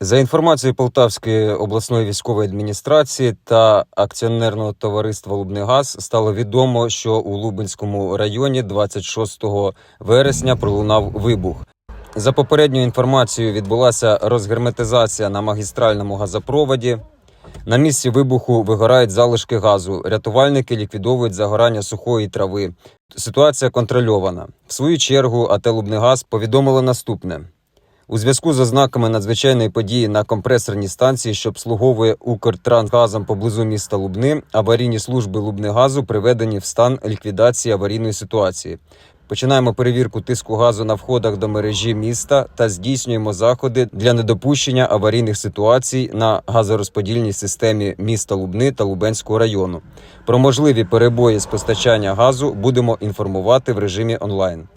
За інформацією Полтавської обласної військової адміністрації та акціонерного товариства Лубнигаз стало відомо, що у Лубенському районі 26 вересня пролунав вибух. За попередньою інформацією, відбулася розгерметизація на магістральному газопроводі. На місці вибуху вигорають залишки газу. Рятувальники ліквідовують загорання сухої трави. Ситуація контрольована. В свою чергу АТ «Лубнигаз» повідомило наступне. У зв'язку з ознаками надзвичайної події на компресорній станції, що обслуговує Укртрансгазом поблизу міста Лубни, аварійні служби Лубнигазу приведені в стан ліквідації аварійної ситуації. Починаємо перевірку тиску газу на входах до мережі міста та здійснюємо заходи для недопущення аварійних ситуацій на газорозподільній системі міста Лубни та Лубенського району. Про можливі перебої з постачання газу будемо інформувати в режимі онлайн.